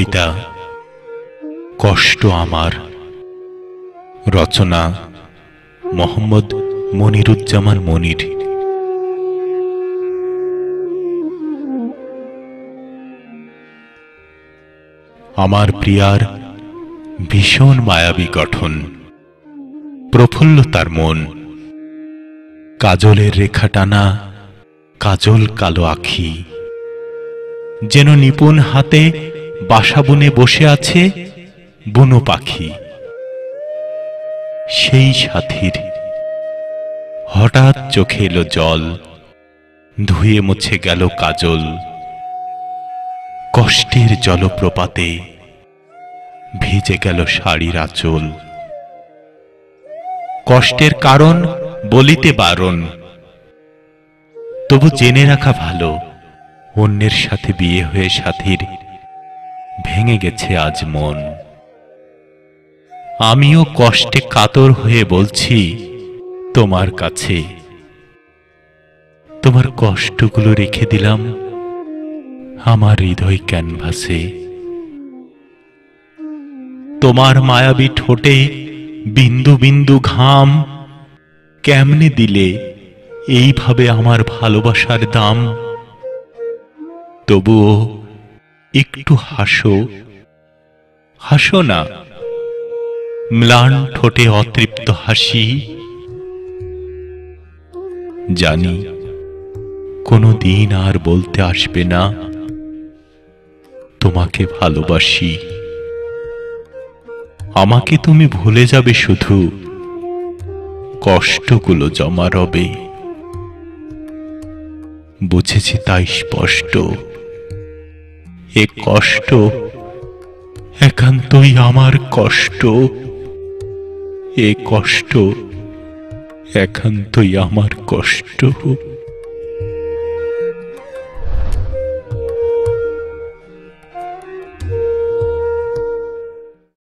কবিতা, কষ্ট আমার। রচনা, মোহাম্মদ মনিরুজ্জামান মনির। আমার প্রিয়ার ভীষণ মায়াবী গঠন, প্রফুল্ল তার মন। কাজলের রেখা টানা কাজল কালো আখি। যেন নিপুণ হাতে বাসা বুনে বসে আছে বুনো পাখি। সেই সাথীর। হঠাৎ চোখে এলো জল, ধুয়ে মুছে গেল কাজল। কষ্টের জলপ্রপাতে ভিজে গেল শাড়ির আঁচল। কষ্টের কারণ বলিতে বারণ। তবু জেনে রাখা ভালো, অন্যের সাথে বিয়ে হয়ে সাথীর ভেঙে গেছে আজ মন। আমিও কষ্টে কাতর হয়ে বলছি, তোমার কাছে। তোমার কষ্টগুলো রেখে দিলাম, আমার হৃদয় ক্যানভাসে। তোমার মায়াবী ঠোঁটে বিন্দু বিন্দু ঘাম, কেমনে দিলে এইভাবে আমার ভালোবাসার দাম? তবুও একটু হাসো। হাসো না। ম্লান ঠোঁটে অতৃপ্ত হাসি। জানি কোনো দিন আর বলতে আসবে না। তোমাকে ভালোবাসি। আমাকে তুমি ভুলে যাবে শুধু। কষ্টগুলো জমা রবে। বুঝেছি তাই স্পষ্ট। এ কষ্ট? একান্তই আমার কষ্ট। এ কষ্ট একান্তই আমার কষ্ট।